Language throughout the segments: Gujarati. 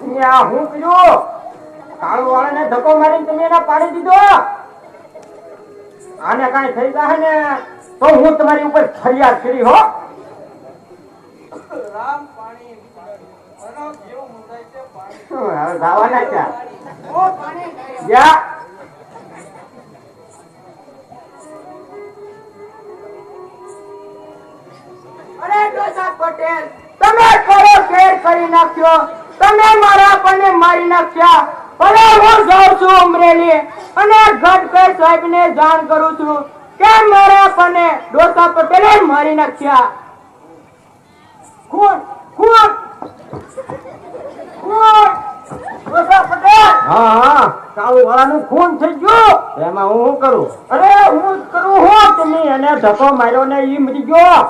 તમે હું કર્યું? કાળુ વાળાને ધક્કો મારીને તમે એના પાડી દીધો? આને કાઈ થઈ જાય ને તો હું તમારી ઉપર ફરિયાદ કરી હો. રામ પાણી જવાના ક્યાં ઓ પાણી. નહીં. અરે ડોસા પટેલ. તમે ખરો ફેર કરી નાખ્યો. તમે મારા આપણને મારી નાખ્યા. ભલે હું જાઉં છું અમરેલી અને ગડકર સાહેબ ને જાણ કરું છું કે મારા આપણને ડોસા પટેલે મારી નાખ્યા. ખૂન ખૂન ખૂન ડોસા પટેલ? હા હા કાળુ વાળાનું ખૂન થઈ ગયું. એમાં હું શું કરું? અરે હું કરું હું તમે એને ધક્કો માર્યો ને ઈ મરી ગયો.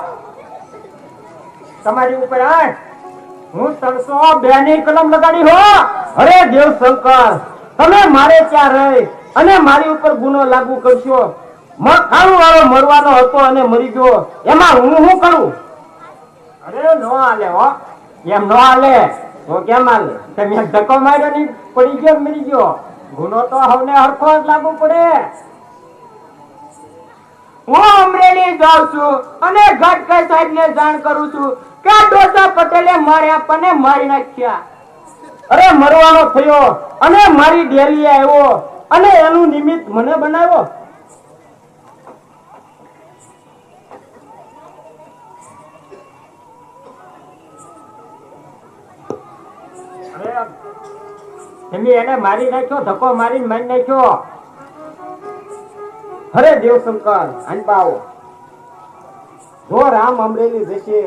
તમારી ઉપર આય હું ત્રણસો બે ની કલમ લગાડી હો. અરે દેવશંકર તમે મારે ત્યાં રહી અને મારી ઉપર ગુનો લાગુ કરશો. મખાણું વાળો મરવાનો હતો અને મરી ગયો. એમાં હું શું કરું? અરે નો હાલે હો. એમ નો હાલે. તો કેમ હાલે? તમે ધક્કો માર્યો ની પડી ગયો મરી ગયો? ગુનો તો હવને હરખો જ લાગુ પડે. હું અમરેલી જાઉં છું અને ગડકર સાહેબ ને જાણ કરું છું કે ડોસા પટેલે મારે આપણને મારી નાખ્યા. અરે, મરવાનો થયો અને મારી ડેલી આવ્યો અને એનું નિમિત્ત મને બનાવ્યો. એને મારી નાખ્યો, ધક્કો મારીને મારી નાખ્યો. અરે દેવશંકર આંબાઓ જો રામ અમરેલી જશે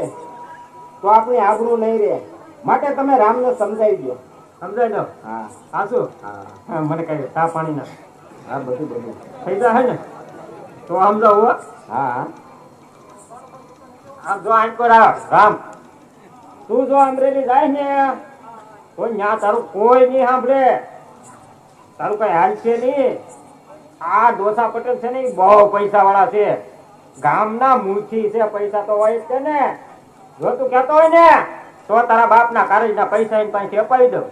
તો આપણી આબરૂ નહીં રહે. માટે તમે રામને સમજાવી દો સમજાવી દો હા. આસુ હા. મને કહી તા પાણી ના હા બધું બધું. થઈ જાય ને? તો સમજાવ હો. હા. આમ જો આંકો રામ. તું જો અમરેલી જાય ને તો ન્યા તારું કોઈ નહીં સાંભળે. તારું કઈ હાલ છે નહીં. આ ડોસા પટેલ છે ને બહુ પૈસા વાળા છે. ગામના મૂર્તિ છે, પૈસા તો હોય છે ને. જો તું કેતો હોય ને, તો તારા બાપના કારેજના પૈસા એની પાસે અપાવી દો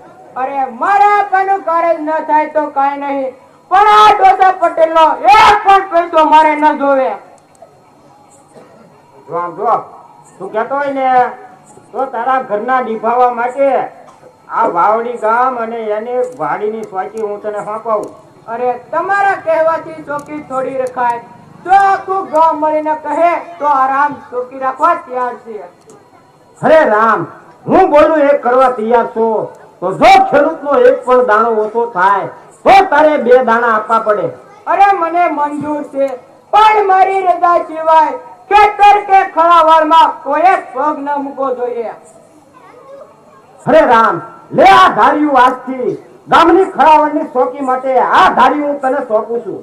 અરે મારા પણ કાર્ય ન થાય તો કાઈ નહીં. પણ આ ડોસા પટેલ નો એક પણ પૈસો મારે ન જોવે. જો આમ જો, તું કેતો હોય ને, તો તારા ઘરના નિભાવવા માટે આ વાવડી ગામ અને એની વાડીની સ્વાચી હું તને સોંપાવું. અરે તમારા કહેવાથી ચોકી થોડી રખાય. જો આખું ગામ મળીને કહે તો આરામ ચોકી રાખવા તૈયાર છે. અરે રામ હું બોલું એ કરવા તૈયાર છો. તો જો ખેડૂતનો એક પણ દાણો ઓછો થાય તો તારે બે દાણા આપવા પડે. અરે મને મંજૂર છે. પણ મારી રજા સિવાય ખેતર કે ખળાવાળમાં કોઈ પગ ન મૂકવો જોઈએ. અરે રામ લે આ ધાર્યું આજથી. ગામની ખરાવડની ચોકી માટે આ ધારી હું તને સોંપું છું.